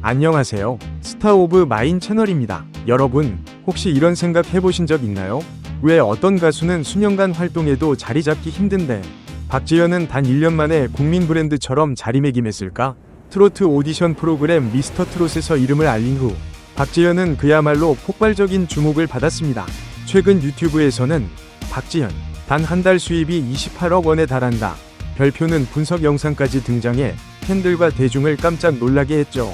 안녕하세요. 스타 오브 마인 채널입니다. 여러분, 혹시 이런 생각 해보신 적 있나요? 왜 어떤 가수는 수년간 활동해도 자리 잡기 힘든데, 박지현은 단 1년 만에 국민 브랜드처럼 자리매김했을까? 트로트 오디션 프로그램 미스터 트롯에서 이름을 알린 후, 박지현은 그야말로 폭발적인 주목을 받았습니다. 최근 유튜브에서는 박지현, 단 한 달 수입이 28억 원에 달한다. 별표는 분석 영상까지 등장해 팬들과 대중을 깜짝 놀라게 했죠.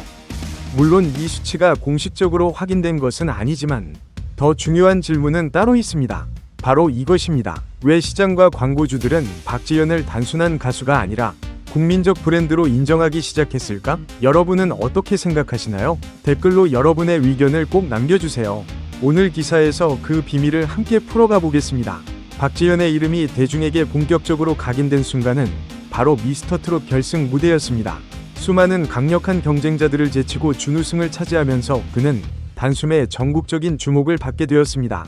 물론 이 수치가 공식적으로 확인된 것은 아니지만 더 중요한 질문은 따로 있습니다. 바로 이것입니다. 왜 시장과 광고주들은 박지현을 단순한 가수가 아니라 국민적 브랜드로 인정하기 시작했을까? 여러분은 어떻게 생각하시나요? 댓글로 여러분의 의견을 꼭 남겨주세요. 오늘 기사에서 그 비밀을 함께 풀어가 보겠습니다. 박지현의 이름이 대중에게 본격적으로 각인된 순간은 바로 미스터 트롯 결승 무대였습니다. 수많은 강력한 경쟁자들을 제치고 준우승을 차지하면서 그는 단숨에 전국적인 주목을 받게 되었습니다.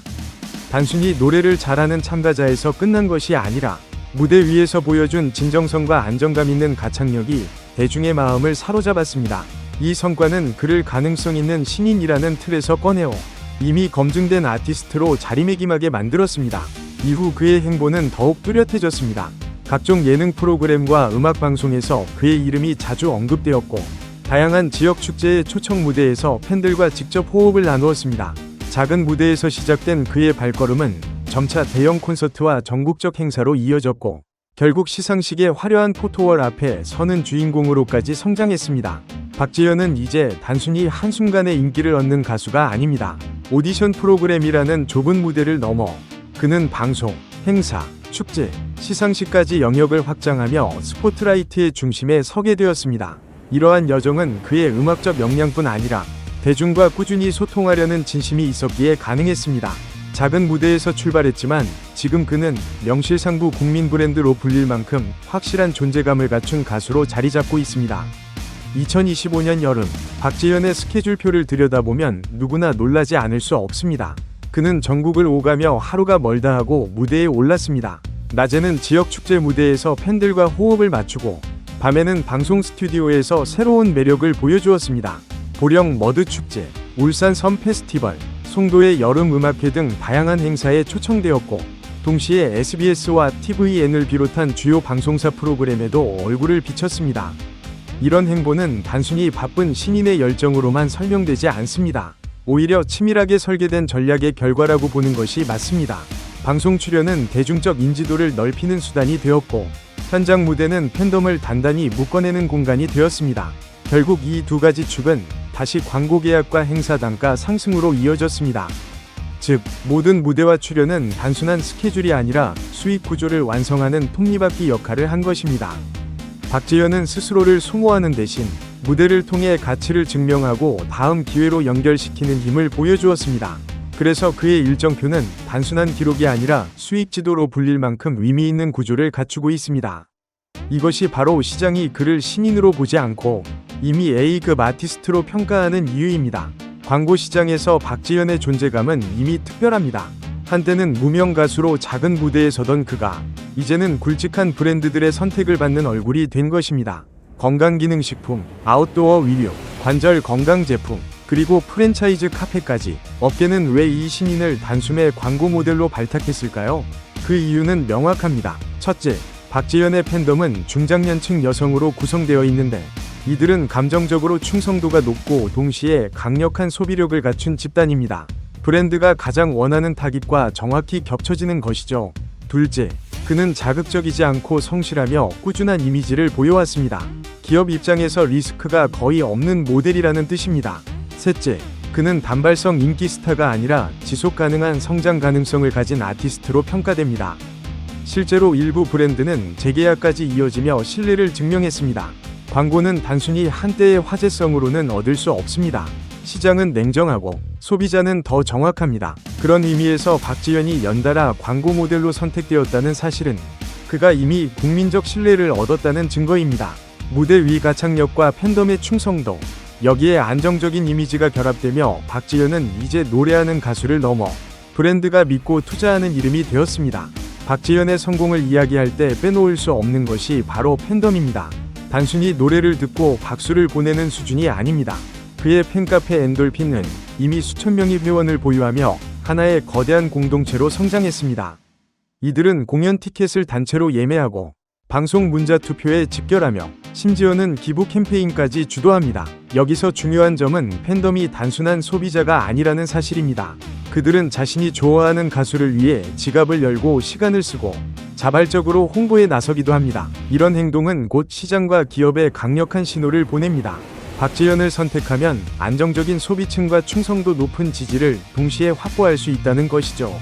단순히 노래를 잘하는 참가자에서 끝난 것이 아니라 무대 위에서 보여준 진정성과 안정감 있는 가창력이 대중의 마음을 사로잡았습니다. 이 성과는 그를 가능성 있는 신인이라는 틀에서 꺼내어 이미 검증된 아티스트로 자리매김하게 만들었습니다. 이후 그의 행보는 더욱 뚜렷해졌습니다. 각종 예능 프로그램과 음악 방송에서 그의 이름이 자주 언급되었고 다양한 지역 축제의 초청 무대에서 팬들과 직접 호흡을 나누었습니다. 작은 무대에서 시작된 그의 발걸음은 점차 대형 콘서트와 전국적 행사로 이어졌고 결국 시상식의 화려한 포토월 앞에 서는 주인공으로까지 성장했습니다. 박지현은 이제 단순히 한순간의 인기를 얻는 가수가 아닙니다. 오디션 프로그램이라는 좁은 무대를 넘어 그는 방송, 행사, 축제, 시상식까지 영역을 확장하며 스포트라이트의 중심에 서게 되었습니다. 이러한 여정은 그의 음악적 역량뿐 아니라 대중과 꾸준히 소통하려는 진심이 있었기에 가능했습니다. 작은 무대에서 출발했지만 지금 그는 명실상부 국민 브랜드로 불릴 만큼 확실한 존재감을 갖춘 가수로 자리 잡고 있습니다. 2025년 여름 박지현의 스케줄표를 들여다보면 누구나 놀라지 않을 수 없습니다. 그는 전국을 오가며 하루가 멀다 하고 무대에 올랐습니다. 낮에는 지역 축제 무대에서 팬들과 호흡을 맞추고 밤에는 방송 스튜디오에서 새로운 매력을 보여주었습니다. 보령 머드 축제, 울산 섬 페스티벌, 송도의 여름 음악회 등 다양한 행사에 초청되었고 동시에 SBS와 TVN을 비롯한 주요 방송사 프로그램에도 얼굴을 비쳤습니다. 이런 행보는 단순히 바쁜 신인의 열정으로만 설명되지 않습니다. 오히려 치밀하게 설계된 전략의 결과라고 보는 것이 맞습니다. 방송 출연은 대중적 인지도를 넓히는 수단이 되었고 현장 무대는 팬덤을 단단히 묶어내는 공간이 되었습니다. 결국 이 두 가지 축은 다시 광고 계약과 행사 단가 상승으로 이어졌습니다. 즉, 모든 무대와 출연은 단순한 스케줄이 아니라 수익 구조를 완성하는 톱니바퀴 역할을 한 것입니다. 박지현은 스스로를 소모하는 대신 무대를 통해 가치를 증명하고 다음 기회로 연결시키는 힘을 보여주었습니다. 그래서 그의 일정표는 단순한 기록이 아니라 수익 지도로 불릴 만큼 의미 있는 구조를 갖추고 있습니다. 이것이 바로 시장이 그를 신인으로 보지 않고 이미 A급 아티스트로 평가하는 이유입니다. 광고 시장에서 박지현의 존재감은 이미 특별합니다. 한때는 무명 가수로 작은 무대에 서던 그가 이제는 굵직한 브랜드들의 선택을 받는 얼굴이 된 것입니다. 건강기능식품, 아웃도어 의류, 관절 건강 제품, 그리고 프랜차이즈 카페까지 업계는 왜 이 신인을 단숨에 광고 모델로 발탁했을까요? 그 이유는 명확합니다. 첫째, 박지현의 팬덤은 중장년층 여성으로 구성되어 있는데 이들은 감정적으로 충성도가 높고 동시에 강력한 소비력을 갖춘 집단입니다. 브랜드가 가장 원하는 타깃과 정확히 겹쳐지는 것이죠. 둘째, 그는 자극적이지 않고 성실하며 꾸준한 이미지를 보여왔습니다. 기업 입장에서 리스크가 거의 없는 모델이라는 뜻입니다. 셋째, 그는 단발성 인기 스타가 아니라 지속 가능한 성장 가능성을 가진 아티스트로 평가됩니다. 실제로 일부 브랜드는 재계약까지 이어지며 신뢰를 증명했습니다. 광고는 단순히 한때의 화제성으로는 얻을 수 없습니다. 시장은 냉정하고 소비자는 더 정확합니다. 그런 의미에서 박지현이 연달아 광고 모델로 선택되었다는 사실은 그가 이미 국민적 신뢰를 얻었다는 증거입니다. 무대 위 가창력과 팬덤의 충성도, 여기에 안정적인 이미지가 결합되며 박지현은 이제 노래하는 가수를 넘어 브랜드가 믿고 투자하는 이름이 되었습니다. 박지현의 성공을 이야기할 때 빼놓을 수 없는 것이 바로 팬덤입니다. 단순히 노래를 듣고 박수를 보내는 수준이 아닙니다. 그의 팬카페 엔돌핀은 이미 수천 명의 회원을 보유하며 하나의 거대한 공동체로 성장했습니다. 이들은 공연 티켓을 단체로 예매하고 방송 문자 투표에 직결하며 심지어는 기부 캠페인까지 주도합니다. 여기서 중요한 점은 팬덤이 단순한 소비자가 아니라는 사실입니다. 그들은 자신이 좋아하는 가수를 위해 지갑을 열고 시간을 쓰고 자발적으로 홍보에 나서기도 합니다. 이런 행동은 곧 시장과 기업에 강력한 신호를 보냅니다. 박지현을 선택하면 안정적인 소비층과 충성도 높은 지지를 동시에 확보할 수 있다는 것이죠.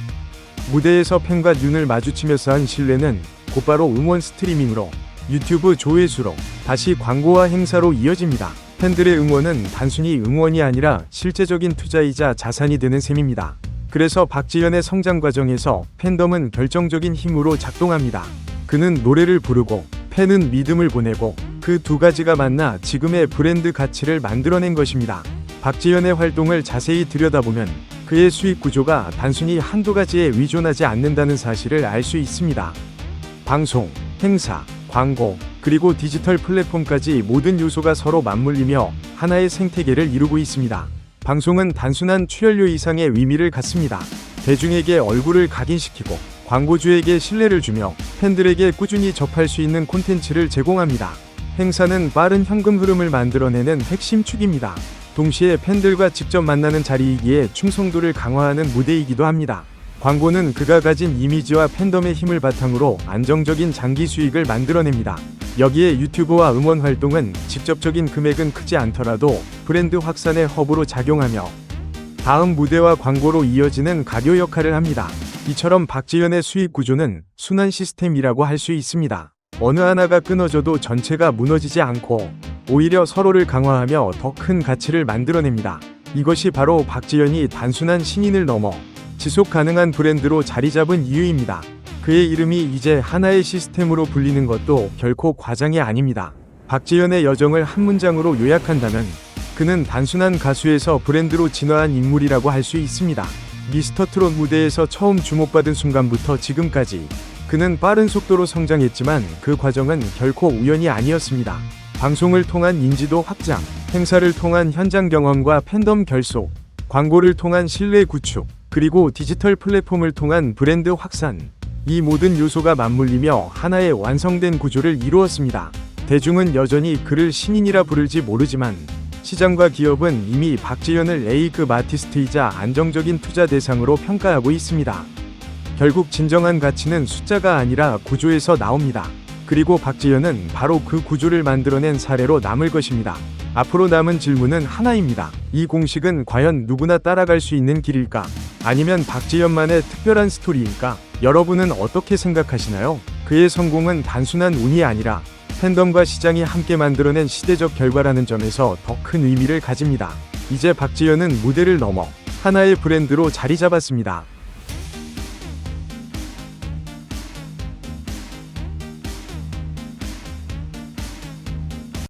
무대에서 팬과 눈을 마주치며 쌓은 신뢰는 곧바로 응원 스트리밍으로 유튜브 조회수로 다시 광고와 행사로 이어집니다. 팬들의 응원은 단순히 응원이 아니라 실제적인 투자이자 자산이 되는 셈입니다. 그래서 박지현의 성장 과정에서 팬덤은 결정적인 힘으로 작동합니다. 그는 노래를 부르고 팬은 믿음을 보내고 그 두 가지가 만나 지금의 브랜드 가치를 만들어낸 것입니다. 박지현의 활동을 자세히 들여다보면 그의 수익 구조가 단순히 한두 가지에 의존하지 않는다는 사실을 알 수 있습니다. 방송, 행사, 광고, 그리고 디지털 플랫폼까지 모든 요소가 서로 맞물리며 하나의 생태계를 이루고 있습니다. 방송은 단순한 출연료 이상의 의미를 갖습니다. 대중에게 얼굴을 각인시키고 광고주에게 신뢰를 주며 팬들에게 꾸준히 접할 수 있는 콘텐츠를 제공합니다. 행사는 빠른 현금 흐름을 만들어내는 핵심 축입니다. 동시에 팬들과 직접 만나는 자리이기에 충성도를 강화하는 무대이기도 합니다. 광고는 그가 가진 이미지와 팬덤의 힘을 바탕으로 안정적인 장기 수익을 만들어냅니다. 여기에 유튜브와 음원 활동은 직접적인 금액은 크지 않더라도 브랜드 확산의 허브로 작용하며 다음 무대와 광고로 이어지는 가교 역할을 합니다. 이처럼 박지현의 수익 구조는 순환 시스템이라고 할 수 있습니다. 어느 하나가 끊어져도 전체가 무너지지 않고 오히려 서로를 강화하며 더 큰 가치를 만들어냅니다. 이것이 바로 박지현이 단순한 신인을 넘어 지속 가능한 브랜드로 자리 잡은 이유입니다. 그의 이름이 이제 하나의 시스템으로 불리는 것도 결코 과장이 아닙니다. 박지현의 여정을 한 문장으로 요약한다면 그는 단순한 가수에서 브랜드로 진화한 인물이라고 할 수 있습니다. 미스터 트롯 무대에서 처음 주목받은 순간부터 지금까지 그는 빠른 속도로 성장했지만 그 과정은 결코 우연이 아니었습니다. 방송을 통한 인지도 확장, 행사를 통한 현장 경험과 팬덤 결속, 광고를 통한 신뢰 구축, 그리고 디지털 플랫폼을 통한 브랜드 확산. 이 모든 요소가 맞물리며 하나의 완성된 구조를 이루었습니다. 대중은 여전히 그를 신인이라 부를지 모르지만 시장과 기업은 이미 박지현을 A급 아티스트이자 안정적인 투자 대상으로 평가하고 있습니다. 결국 진정한 가치는 숫자가 아니라 구조에서 나옵니다. 그리고 박지현은 바로 그 구조를 만들어낸 사례로 남을 것입니다. 앞으로 남은 질문은 하나입니다. 이 공식은 과연 누구나 따라갈 수 있는 길일까? 아니면 박지현만의 특별한 스토리일까? 여러분은 어떻게 생각하시나요? 그의 성공은 단순한 운이 아니라 팬덤과 시장이 함께 만들어낸 시대적 결과라는 점에서 더 큰 의미를 가집니다. 이제 박지현은 무대를 넘어 하나의 브랜드로 자리 잡았습니다.